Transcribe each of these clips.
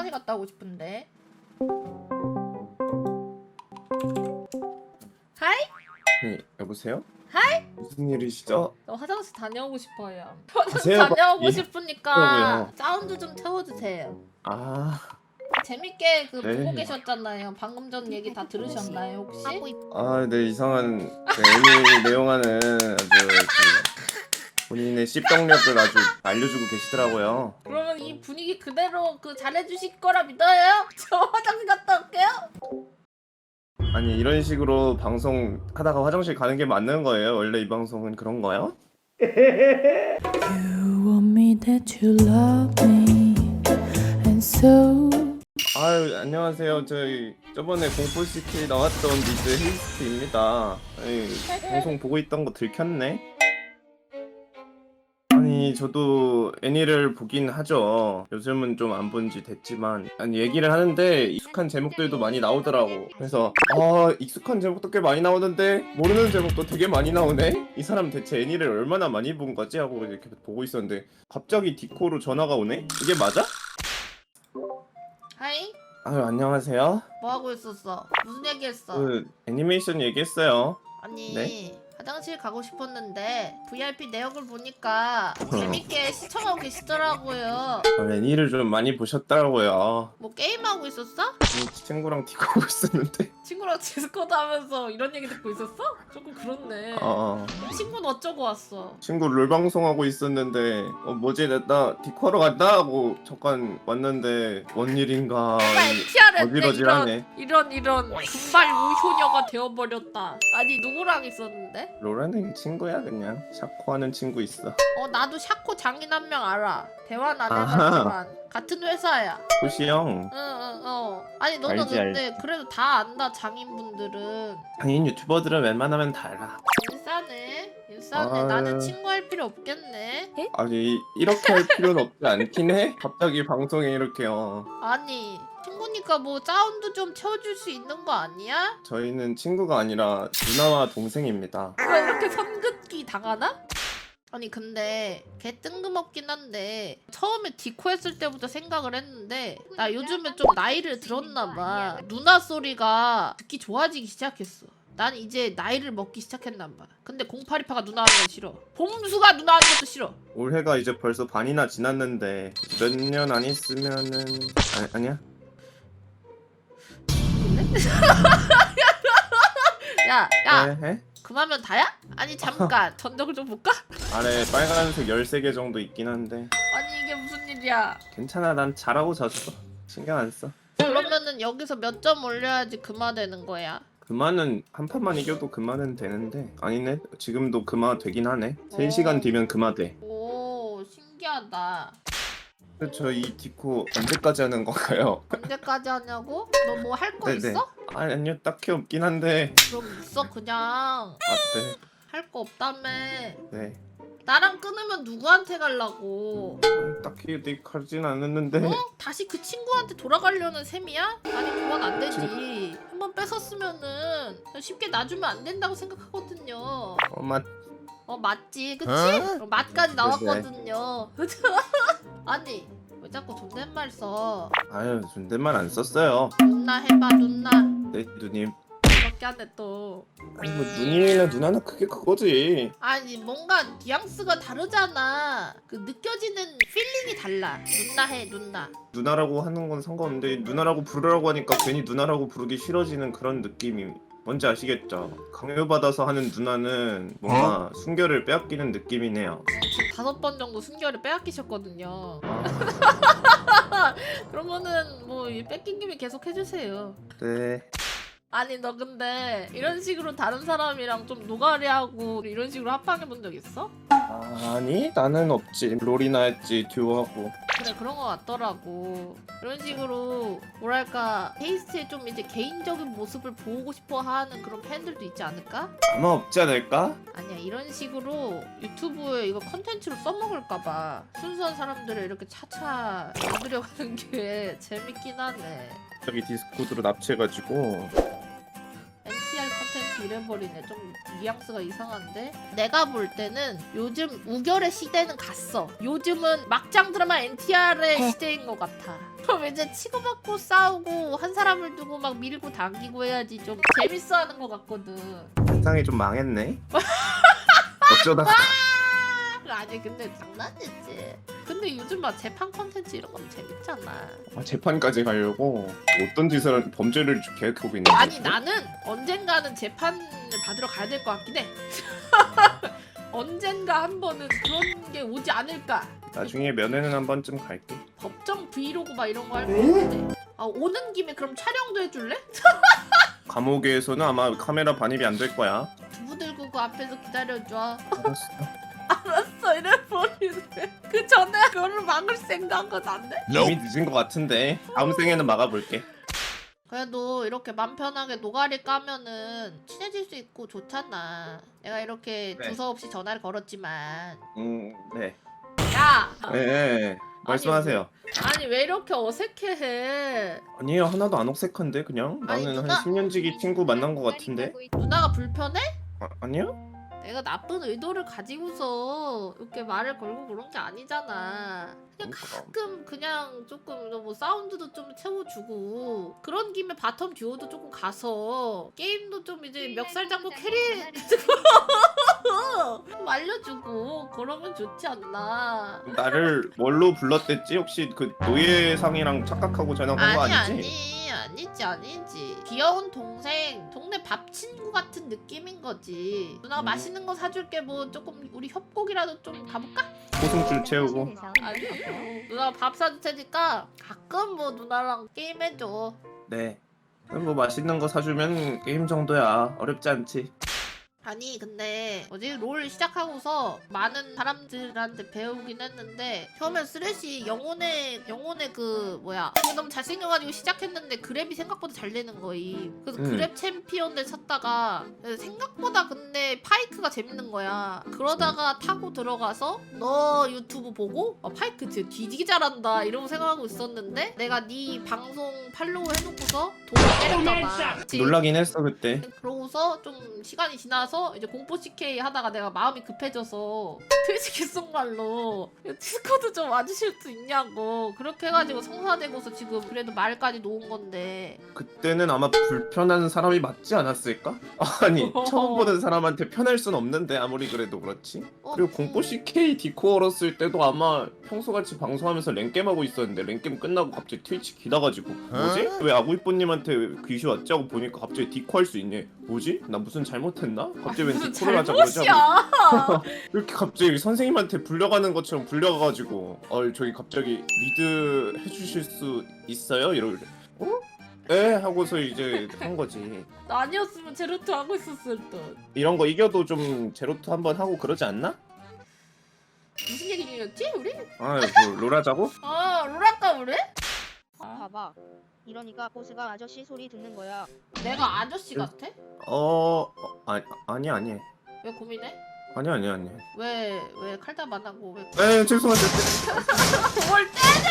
화장실 갔다 오고 싶은데. 하이? 네, 여보세요? 하이? 무슨 일이시죠? 저 화장실 다녀오고 싶어요. 가세요, 화장실 다녀오고 빨리. 싶으니까 그러고요. 사운드 좀 태워주세요. 아, 재밌게 그 네. 보고 계셨잖아요. 방금 전 얘기 다 들으셨나요 혹시? 아, 네 이상한 그 애니 내용하는 아주 그 본인의 씹덕력을 아주 알려주고 계시더라고요. 그러면 이 분위기 그대로 그 잘해주실 거라 믿어요? 저 화장실 갔다 올게요. 아니 이런 식으로 방송 하다가 화장실 가는 게 맞는 거예요? 원래 이 방송은 그런 거요? You want me that you love me, and so 아유 안녕하세요. 저희 저번에 공포 시킬 나왔던 미드 헤이스트입니다. 아이, 방송 보고 있던 거 들켰네. 아니 저도 애니를 보긴 하죠. 요즘은 좀 안 본 지 됐지만 아니 얘기를 하는데 익숙한 제목들도 많이 나오더라고. 그래서 아 익숙한 제목도 꽤 많이 나오는데 모르는 제목도 되게 많이 나오네. 이 사람 대체 애니를 얼마나 많이 본 거지 하고 이렇게 보고 있었는데 갑자기 디코로 전화가 오네. 이게 맞아? 하이? 아유 안녕하세요. 뭐 하고 있었어? 무슨 얘기했어? 그 애니메이션 얘기했어요. 아니 네? 화장실 가고 싶었는데 VIP 내역을 보니까 어. 재밌게 시청하고 계시더라고요. 어, 애니를 좀 많이 보셨더라고요. 뭐 게임하고 있었어? 음, 친구랑 디코고 있었는데. 친구랑 디스코드 하면서 이런 얘기 듣고 있었어? 조금 그렇네. 어, 친구는 어쩌고 왔어? 친구 롤 방송하고 있었는데 어, 뭐지 나, 나 디코하러 간다 하고 잠깐 왔는데 뭔 일인가 정말 어지러지하네. 이런 이런 금발 우효녀가 되어버렸다. 아니 누구랑 있었는데? 로라는 친구야 그냥 샤코하는 친구 있어. 어 나도 샤코 장인 한 명 알아. 대화는 안 아하. 해봤지만 같은 회사야. 호시 형 응응 어. 아니 너는 알지, 근데 그래도 다 안다 장인분들은. 장인 유튜버들은 웬만하면 다 알아. 인싸네. 인싸네. 아유. 나는 친구할 필요 없겠네. 아니 이렇게 할 필요는 없지 않긴 해. 갑자기 방송에 이렇게요. 아니 친구니까 뭐 사운드 좀 채워줄 수 있는 거 아니야? 저희는 친구가 아니라 누나와 동생입니다. 왜 이렇게 선긋기 당하나? 아니 근데 개 뜬금없긴 한데 처음에 디코 했을 때부터 생각을 했는데 나 요즘에 좀 나이를 들었나 봐 누나 소리가 듣기 좋아지기 시작했어 난 이제 나이를 먹기 시작했나 봐. 근데 0828가 누나 하는 건 싫어. 봄수가 누나 하는 것도 싫어. 올해가 이제 벌써 반이나 지났는데 몇 년 안 있으면은 아니, 아니야? 야 야. 네, 해? 그만면 다야? 아니 잠깐. 전적을 좀 볼까? 아래 빨간색 13개 정도 있긴 한데. 아니 이게 무슨 일이야? 괜찮아 난 잘하고 졌어 신경 안써. 그러면은 여기서 몇 점 올려야지 금화되는 거야 그만은 한 판만 이겨도 그만은 되는데 아니네 지금도 그마 되긴 하네 어. 3시간 뒤면 그마 돼 오 신기하다 저이 디코 언제까지 하는 건가요? 언제까지 하냐고? 너 뭐 할 거 네네. 있어? 아니, 아니요 딱히 없긴 한데 그럼 있어 그냥 아, 할거 없다며 네, 네. 나랑 끊으면 누구한테 갈라고? 음, 딱히 네 가진 않았는데. 어? 다시 그 친구한테 돌아가려는 셈이야? 아니 그건 안 되지. 한 번 뺏었으면은 쉽게 놔주면 안 된다고 생각하거든요. 어, 맞... 어 맞지. 그치? 어? 어, 맛까지 나왔거든요. 아니 왜 자꾸 존댓말 써? 아유 존댓말 안 썼어요. 누나 해봐 누나. 네 누님 하네 또. 아니 뭐 누님이나 누나나 그게 그거지. 아니 뭔가 뉘앙스가 다르잖아. 그 느껴지는 필링이 달라. 누나 해 누나. 누나라고 하는 건 상관없는데 누나라고 부르라고 하니까 괜히 누나라고 부르기 싫어지는 그런 느낌이 뭔지 아시겠죠? 강요받아서 하는 누나는 뭔가 순결을 빼앗기는 느낌이네요. 지금 다섯 번 정도 순결을 빼앗기셨거든요. 아, 그러면은 뭐이 뺏긴 김에 계속 해주세요. 네. 아니 너 근데 이런 식으로 다른 사람이랑 좀 노가리하고 이런 식으로 합방해 본 적 있어? 아니 나는 없지. 롤이나 했지 듀오하고. 그래 그런 거 같더라고 이런 식으로 뭐랄까 헤이스트의 좀 이제 개인적인 모습을 보고 싶어 하는 그런 팬들도 있지 않을까? 아마 없지 않을까? 아니야 이런 식으로 유튜브에 이거 컨텐츠로 써먹을까봐 순수한 사람들을 이렇게 차차 만들어가는 게 재밌긴 하네 저기 디스코드로 납치해가지고 이래버리네. 좀 뉘앙스가 이상한데. 내가 볼 때는 요즘 우결의 시대는 갔어. 요즘은 막장 드라마 NTR의 시대인 것 같아. 그럼 이제 치고받고 싸우고 한 사람을 두고 막 밀고 당기고 해야지 좀 재밌어하는 것 같거든. 세상이 좀 망했네. 어쩌다가 아니 근데 장난이지. 근데 요즘 막 재판 컨텐츠 이런 건 재밌잖아. 아, 재판까지 가려고 어떤 짓을 범죄를 계획하고 있는 거지? 아니 나는 언젠가는 재판을 받으러 가야 될 것 같긴 해. 언젠가 한 번은 그런 게 오지 않을까. 나중에 면회는 한 번쯤 갈게. 법정 브이로그 막 이런 거할수 있는데. 아 오는 김에 그럼 촬영도 해줄래? 감옥에서는 아마 카메라 반입이 안 될 거야. 두부 들고 그 앞에서 기다려줘. 알았어. 알았어 이래 버리네. 그 전에 그걸로 막을 생각은 안 돼? 이미 늦은 것 같은데 다음 생에는 막아볼게. 그래도 이렇게 맘 편하게 노가리 까면은 친해질 수 있고 좋잖아. 내가 이렇게 네. 두서없이 전화를 걸었지만. 음, 네. 야! 네, 네. 말씀하세요. 아니 왜 이렇게 어색해? 아니에요 하나도 안 억색한데 그냥 아니, 나는 누나- 한 10년 지기 친구 만난 것 같은데 누나가 불편해? 아, 아니요? 내가 나쁜 의도를 가지고서 이렇게 말을 걸고 그런 게 아니잖아. 그냥 그럼. 가끔 그냥 조금 뭐 사운드도 좀 채워주고 그런 김에 바텀 듀오도 조금 가서 게임도 좀 이제 멱살잡고 캐리 좀 알려주고 그러면 좋지 않나. 나를 뭘로 불렀댔지? 혹시 그 노예상이랑 착각하고 전화한 거 아니 아니지? 아니 아니지 아니지. 귀여운 동생 동네 밥 친구 같은 느낌인 거지. 누나가 음. 맛있는 거 사줄게. 뭐 조금 우리 협곡이라도 좀 가볼까? 고승줄 채우고. 아니요 누나가 밥 사줄 테니까 가끔 뭐 누나랑 게임해줘. 네. 그럼 뭐 맛있는 거 사주면 게임 정도야. 어렵지 않지 아니 근데 어제 롤 시작하고서 많은 사람들한테 배우긴 했는데 처음엔 쓰레쉬 영혼의 영혼의 그 뭐야 너무 잘생겨가지고 시작했는데 그랩이 생각보다 잘 되는 거임 그래서 음. 그랩 챔피언을 샀다가 생각보다 근데 파이크가 재밌는 거야. 그러다가 타고 들어가서 너 유튜브 보고 어, 파이크 진짜 뒤지기 잘한다 이러고 생각하고 있었는데 내가 네 방송 팔로우 해놓고서 돈을 때렸잖아 놀라긴 했어 그때. 그러고 서 좀 시간이 지나서 이제 공포 CK 하다가 내가 마음이 급해져서 트위치 귓속말로 디스코드 좀 와주실 수 있냐고 그렇게 해가지고 성사되고서 지금 그래도 말까지 놓은 건데 그때는 아마 불편한 사람이 맞지 않았을까? 아니 처음 보는 사람한테 편할 순 없는데 아무리 그래도 그렇지 어, 그리고 음. 공포 CK 디코 얼었을 때도 아마 평소같이 방송하면서 랭겜 하고 있었는데 랭겜 끝나고 갑자기 트위치 기다가지고 뭐지? 왜 아구이뽀님한테 귀시 왔지 하고 보니까 갑자기 디코 할 수 있네 뭐지? 나 무슨 잘못했나? 갑자기 왜 무슨 디코를 하자 그러지? 잘못이야 이렇게 갑자기 선생님한테 불려가는 것처럼 불려가가지고 어 저기 갑자기 미드 해주실 수 있어요? 이러길래 어? 네 하고서 이제 한 거지 나 아니었으면 제로트 하고 있었을 듯 이런 거 이겨도 좀 제로투 한번 하고 그러지 않나? 무슨 얘기 중이었지 우리? 아뭐 롤하자고? 어 롤할까 우리? 봐봐. 이러니까 보스가 아저씨 소리 듣는 거야. 내가 아저씨 같아? 어... 어 아니 아니 아니 왜 고민해? 아니 아니 아니 왜 왜 칼답 안 하고 왜 에 죄송한데 뭘 때려!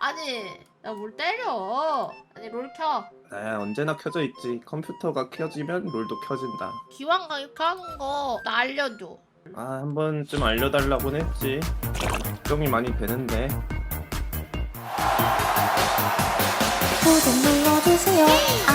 아니 나 뭘 때려 아니 롤 켜. 아 언제나 켜져 있지 컴퓨터가 켜지면 롤도 켜진다 기왕 이렇게 하는 거 나 알려줘. 아 한 번쯤 알려달라고는 했지 걱정이 많이 되는데 구독 눌러주세요